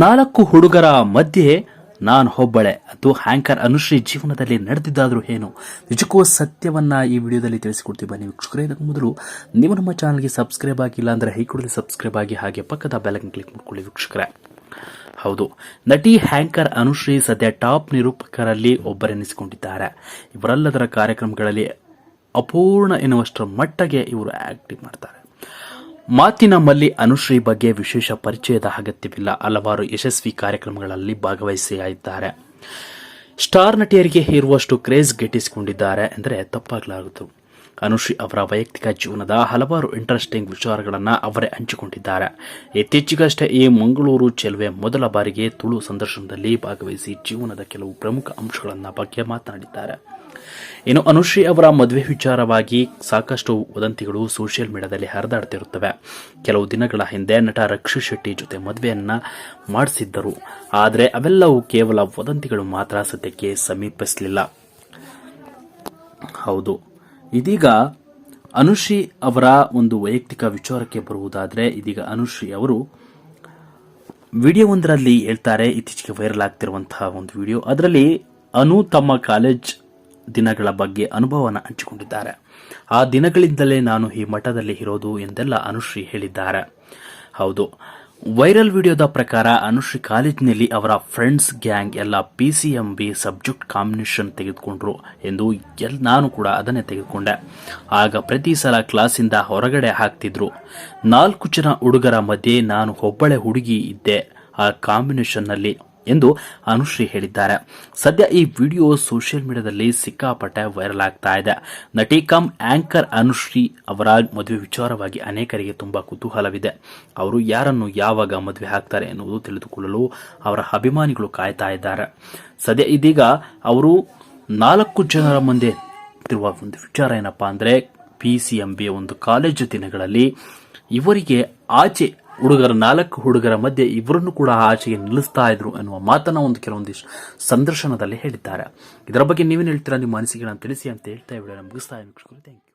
ನಾಲ್ಕು ಹುಡುಗರ ಮಧ್ಯೆ ನಾನು ಒಬ್ಬಳೆ ಅದು ಹ್ಯಾಂಕರ್ ಅನುಶ್ರೀ ಜೀವನದಲ್ಲಿ ನಡೆದಿದ್ದಾದರೂ ಏನು? ನಿಜಕ್ಕೂ ಸತ್ಯವನ್ನು ಈ ವಿಡಿಯೋದಲ್ಲಿ ತಿಳಿಸಿಕೊಡ್ತೀವಿ ಬನ್ನಿ ವೀಕ್ಷಕರೇ. ಇದಕ್ಕೂ ಮೊದಲು ನೀವು ನಮ್ಮ ಚಾನಲ್ಗೆ ಸಬ್ಸ್ಕ್ರೈಬ್ ಆಗಿಲ್ಲ ಅಂದರೆ ಈ ಸಬ್ಸ್ಕ್ರೈಬ್ ಆಗಿ ಹಾಗೆ ಪಕ್ಕದ ಬೆಲಕನ್ ಕ್ಲಿಕ್ ಮಾಡ್ಕೊಳ್ಳಿ ವೀಕ್ಷಕರೇ. ಹೌದು, ನಟಿ ಹ್ಯಾಂಕರ್ ಅನುಶ್ರೀ ಸದ್ಯ ಟಾಪ್ ನಿರೂಪಕರಲ್ಲಿ ಒಬ್ಬರೆನಿಸಿಕೊಂಡಿದ್ದಾರೆ. ಇವರೆಲ್ಲದರ ಕಾರ್ಯಕ್ರಮಗಳಲ್ಲಿ ಅಪೂರ್ಣ ಎನ್ನುವಷ್ಟರ ಮಟ್ಟಿಗೆ ಇವರು ಆ್ಯಕ್ಟಿಂಗ್ ಮಾಡ್ತಾರೆ. ಮಾತಿನ ಮಲ್ಲಿ ಅನುಶ್ರೀ ಬಗ್ಗೆ ವಿಶೇಷ ಪರಿಚಯದ ಅಗತ್ಯವಿಲ್ಲ. ಹಲವಾರು ಯಶಸ್ವಿ ಕಾರ್ಯಕ್ರಮಗಳಲ್ಲಿ ಭಾಗವಹಿಸಿದ್ದಾರೆ ಸ್ಟಾರ್ ನಟಿಯರಿಗೆ ಇರುವಷ್ಟು ಕ್ರೇಜ್ ಗಿಟ್ಟಿಸಿಕೊಂಡಿದ್ದಾರೆ ಎಂದರೆ ತಪ್ಪಾಗಲಾರದು. ಅನುಶ್ರೀ ಅವರ ವೈಯಕ್ತಿಕ ಜೀವನದ ಹಲವಾರು ಇಂಟ್ರೆಸ್ಟಿಂಗ್ ವಿಚಾರಗಳನ್ನು ಅವರೇ ಹಂಚಿಕೊಂಡಿದ್ದಾರೆ. ಇತ್ತೀಚೆಗಷ್ಟೇ ಈ ಮಂಗಳೂರು ಚೆಲುವೆ ಮೊದಲ ಬಾರಿಗೆ ತುಳು ಸಂದರ್ಶನದಲ್ಲಿ ಭಾಗವಹಿಸಿ ಜೀವನದ ಕೆಲವು ಪ್ರಮುಖ ಅಂಶಗಳನ್ನು ಬಗ್ಗೆ ಮಾತನಾಡಿದ್ದಾರೆ. ಇನ್ನು ಅನುಶ್ರೀ ಅವರ ಮದುವೆ ವಿಚಾರವಾಗಿ ಸಾಕಷ್ಟು ವದಂತಿಗಳು ಸೋಷಿಯಲ್ ಮೀಡಿಯಾದಲ್ಲಿ ಹರಿದಾಡ್ತಿರುತ್ತವೆ. ಕೆಲವು ದಿನಗಳ ಹಿಂದೆ ನಟ ರಕ್ಷಿತ್ ಶೆಟ್ಟಿ ಜೊತೆ ಮದುವೆಯನ್ನ ಮಾಡಿಸಿದ್ದರು. ಆದರೆ ಅವೆಲ್ಲವೂ ಕೇವಲ ವದಂತಿಗಳು ಮಾತ್ರ ಸದ್ಯಕ್ಕೆ ಸಮೀಪಿಸಲಿಲ್ಲ. ಹೌದು. ಇದೀಗ ಅನುಶ್ರೀ ಅವರ ಒಂದು ವೈಯಕ್ತಿಕ ವಿಚಾರಕ್ಕೆ ಬರುವುದಾದರೆ ಇದೀಗ ಅನುಶ್ರೀ ಅವರು ವಿಡಿಯೋ ಒಂದರಲ್ಲಿ ಹೇಳ್ತಾರೆ, ಇತ್ತೀಚೆಗೆ ವೈರಲ್ ಆಗ್ತಿರುವಂತಹ ಒಂದು ವಿಡಿಯೋ. ಅದರಲ್ಲಿ ಅನು ತಮ್ಮ ಕಾಲೇಜ್ ದಿನಗಳ ಬಗ್ಗೆ ಅನುಭವನ ಹಂಚಿಕೊಂಡಿದ್ದಾರೆ. ಆ ದಿನಗಳಿಂದಲೇ ನಾನು ಈ ಮಠದಲ್ಲಿ ಇರೋದು ಎಂದೆಲ್ಲ ಅನುಶ್ರೀ ಹೇಳಿದ್ದಾರೆ. ಹೌದು. ವೈರಲ್ ವಿಡಿಯೋದ ಪ್ರಕಾರ ಅನುಶ್ರೀ ಕಾಲೇಜಿನಲ್ಲಿ ಅವರ ಫ್ರೆಂಡ್ಸ್ ಗ್ಯಾಂಗ್ ಎಲ್ಲ P C M B subject combination ತೆಗೆದುಕೊಂಡ್ರು ಎಂದು ಎಲ್ ನಾನು ಕೂಡ ಅದನ್ನೇ ತೆಗೆದುಕೊಂಡೆ. ಆಗ ಪ್ರತಿ ಸಲ ಕ್ಲಾಸಿಂದ ಹೊರಗಡೆ ಹಾಕ್ತಿದ್ರು. ನಾಲ್ಕು ಜನ ಹುಡುಗರ ಮಧ್ಯೆ ನಾನು ಒಬ್ಬಳೆ ಹುಡುಗಿ ಇದ್ದೆ. ಆ ಕಾಂಬಿನೇಷನ್ನಲ್ಲಿ ಎಂದು ಅನುಶ್ರೀ ಹೇಳಿದ್ದಾರೆ. ಸದ್ಯ ಈ ವಿಡಿಯೋ ಸೋಷಿಯಲ್ ಮೀಡಿಯಾದಲ್ಲಿ ಸಿಕ್ಕಾಪಟ್ಟೆ ವೈರಲ್ ಆಗ್ತಾ ಇದೆ. ನಟಿ ಕಮ್ ಆಂಕರ್ ಅನುಶ್ರೀ ಅವರ ಮದುವೆ ವಿಚಾರವಾಗಿ ಅನೇಕರಿಗೆ ತುಂಬಾ ಕುತೂಹಲವಿದೆ. ಅವರು ಯಾರನ್ನು ಯಾವಾಗ ಮದುವೆ ಹಾಕ್ತಾರೆ ಎನ್ನುವುದು ತಿಳಿದುಕೊಳ್ಳಲು ಅವರ ಅಭಿಮಾನಿಗಳು ಕಾಯ್ತಾ ಇದ್ದಾರೆ. ಸದ್ಯ ಇದೀಗ ಅವರು ನಾಲ್ಕು ಜನರ ಮುಂದೆ ಇರುವ ಒಂದು ವಿಚಾರ ಏನಪ್ಪಾ ಅಂದ್ರೆ ಪಿ ಸಿ ಎಂ ಬಿ ಒಂದು ಕಾಲೇಜು ದಿನಗಳಲ್ಲಿ ಇವರಿಗೆ ಆಚೆ ಹುಡುಗರ ನಾಲ್ಕು ಹುಡುಗರ ಮಧ್ಯೆ ಇವರನ್ನು ಕೂಡ ಆಚೆಗೆ ನಿಲ್ಲಿಸ್ತಾ ಇದ್ರು ಎನ್ನುವ ಮಾತನ್ನ ಒಂದು ಕೆಲವೊಂದಿಷ್ಟು ಸಂದರ್ಶನದಲ್ಲಿ ಹೇಳಿದ್ದಾರೆ. ಇದರ ಬಗ್ಗೆ ನೀವೇನು ಹೇಳ್ತೀರಾ? ನಿಮ್ಮ ಅನಿಸಿಕೆಗಳನ್ನು ತಿಳಿಸಿ ಅಂತ ಹೇಳ್ತಾ ವಿಡಿಯೋನ ಮುಗಿಸ್ತಾ ಥ್ಯಾಂಕ್ ಯು